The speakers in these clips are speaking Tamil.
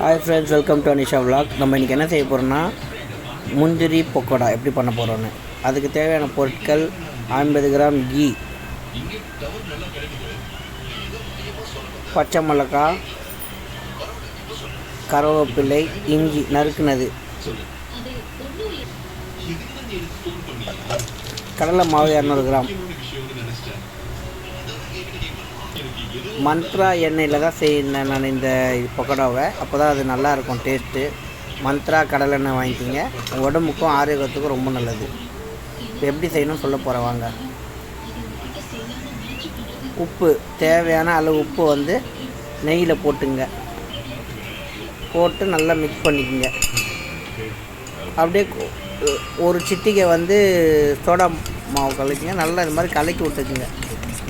Hi friends welcome to Anisha vlog. நம்ம இன்றைக்கி என்ன செய்ய போகிறோன்னா முந்திரி பக்கோடா எப்படி பண்ண போகிறோன்னு அதுக்கு தேவையான பொருட்கள் ஐம்பது கிராம் கீ பச்சை மிளகாய் கருவேப்பிலை இஞ்சி நறுக்குனது. கடலை மாவு இரநூறு கிராம். மந்த்ரா எண்ணெயில் தான் செய்யணும் நான் இந்த பக்கோடாவை. அப்போ தான் அது நல்லாயிருக்கும் டேஸ்ட்டு. மந்த்ரா கடலெண்ணெய் வாங்கிக்கிங்க. உடம்புக்கும் ஆரோக்கியத்துக்கும் ரொம்ப நல்லது. இப்போ எப்படி செய்யணும்னு சொல்ல போகிறேன் வாங்க. உப்பு தேவையான அளவு உப்பு வந்து நெய்யில் போட்டுங்க. போட்டு நல்லா மிக்ஸ் பண்ணிக்கோங்க. அப்படியே ஒரு சிட்டிகை வந்து சோடா மாவு கலக்கிங்க. நல்லா இது மாதிரி கலக்கி விட்டுக்குங்க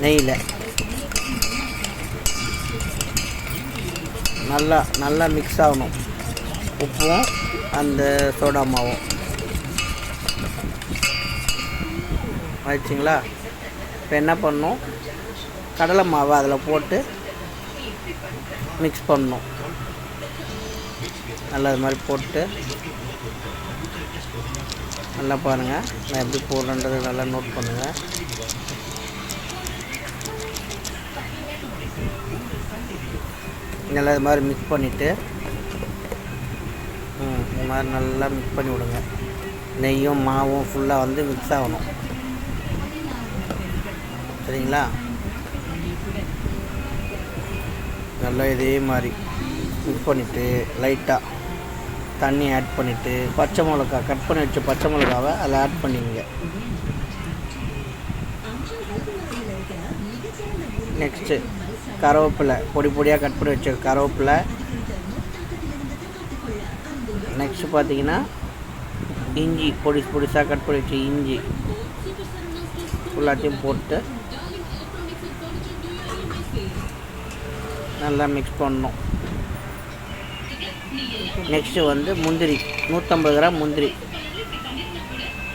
நெய்யில். நல்லா நல்லா மிக்ஸ் ஆகணும். உப்பும் அந்த சோடா மாவும். ஆயிடுச்சிங்களா? இப்போ என்ன பண்ணும்? கடலை மாவை அதில் போட்டு மிக்ஸ் பண்ணணும் நல்லா இது மாதிரி போட்டு நல்லா பாருங்கள் நான் எப்படி போடுறேன்றது நல்லா நோட் பண்ணுங்கள் நல்லா இது மாதிரி மிக்ஸ் பண்ணிவிட்டு ம் இந்த மாதிரி நல்லா மிக்ஸ் பண்ணி விடுங்க. நெய்யும் மாவும் ஃபுல்லாக வந்து மிக்ஸ் ஆகணும். சரிங்களா? நல்லா இதே மாதிரி மிக்ஸ் பண்ணிவிட்டு லைட்டாக தண்ணி ஆட் பண்ணிவிட்டு பச்சை மிளகா கட் பண்ணி வச்ச பச்சை மிளகாவை அதில் ஆட் பண்ணிக்கங்க நெக்ஸ்ட்டு கருவேப்பிலை பொடி பொடியாக கட் பண்ணி வச்ச கருவேப்பிலை. நெக்ஸ்ட் பார்த்தீங்கன்னா இஞ்சி பொடி பொடிசாக கட் பண்ணி வச்ச இஞ்சி. எல்லாத்தையும் போட்டு நல்லா மிக்ஸ் பண்ணணும். நெக்ஸ்ட்டு வந்து முந்திரி நூற்றம்பது கிராம் முந்திரி.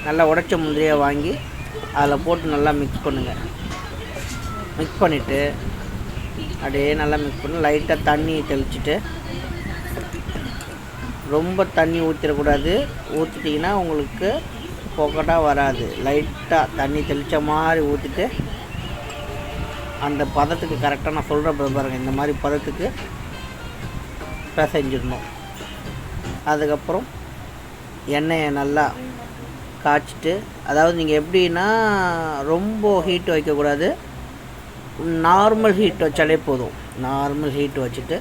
நல்லா உடைச்ச முந்திரியை வாங்கி அதில் போட்டு நல்லா மிக்ஸ் பண்ணுங்கள் மிக்ஸ் பண்ணிவிட்டு அப்படியே நல்லா மிக்ஸ் பண்ணி லைட்டாக தண்ணி தெளிச்சுட்டு ரொம்ப தண்ணி ஊற்றிடக்கூடாது ஊற்றிட்டிங்கன்னா உங்களுக்கு பொக்கட்டாக வராது. லைட்டாக தண்ணி தெளித்த மாதிரி ஊற்றிட்டு அந்த பதத்துக்கு கரெக்டாக நான் சொல்கிற பாருங்கள் இந்த மாதிரி பதத்துக்கு பிசைஞ்சிடணும். அதுக்கப்புறம் எண்ணெயை நல்லா காய்ச்சிட்டு அதாவது நீங்கள் எப்படின்னா ரொம்ப ஹீட் வைக்கக்கூடாது. நார்மல் ஹீட் வச்சாலே போதும். நார்மல் ஹீட் வச்சுட்டு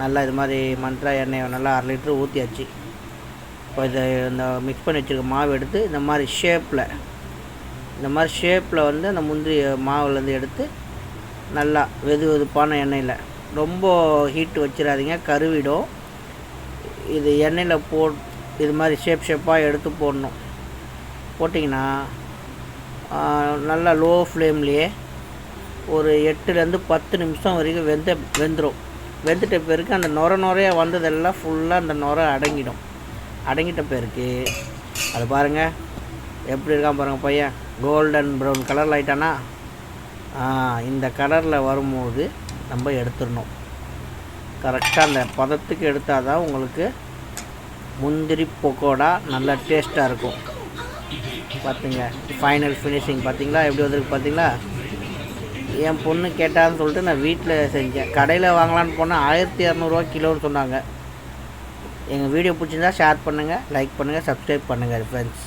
நல்லா இது மாதிரி மந்த்ரா எண்ணெயை நல்லா அரை லிட்ரு ஊற்றியாச்சு இப்போ இதை இந்த மிக்ஸ் பண்ணி வச்சுருக்க மாவு எடுத்து இந்த மாதிரி ஷேப்பில் இந்த மாதிரி ஷேப்பில் வந்து அந்த முந்திரி மாவுலேருந்து எடுத்து நல்லா வெது வெதுப்பான எண்ணெயில். ரொம்ப ஹீட் வச்சிடாதீங்க கருவிடும். இது எண்ணெயில் போ இது மாதிரி ஷேப் ஷேப்பாக எடுத்து போடணும். போட்டிங்கன்னா நல்லா லோ ஃப்ளேம்லேயே ஒரு எட்டுலேருந்து பத்து நிமிஷம் வரைக்கும் வெந்த வெந்துடும் வெந்துட்ட பிறகு அந்த நொர நுரையாக வந்ததெல்லாம் ஃபுல்லாக அந்த நுரை அடங்கிடும். அடங்கிட்ட பிறகு அது பாருங்கள் எப்படி இருக்கான் பாருங்கள் பையன்? கோல்டன் ப்ரௌன் கலரில் ஆயிட்டானா இந்த கலரில் வரும்போது நம்ம எடுத்துடணும். கரெக்டாக அந்த பதத்துக்கு எடுத்தால் தான் உங்களுக்கு முந்திரி பக்கோடா நல்லா டேஸ்ட்டாக இருக்கும். பார்த்துங்க ஃபைனல் ஃபினிஷிங் பார்த்தீங்களா எப்படி வந்திருக்கு பார்த்தீங்களா என் பொண்ணு கேட்டான்னு சொல்லிட்டு நான் வீட்டில் செஞ்சேன். கடையில் வாங்கலான்னு போனால் ஆயிரத்தி இரநூறுவா கிலோன்னு சொன்னாங்க. எங்கள் வீடியோ பிடிச்சிருந்தா ஷேர் பண்ணுங்கள் லைக் பண்ணுங்கள் சப்ஸ்கிரைப் பண்ணுங்கள் ஃப்ரெண்ட்ஸ்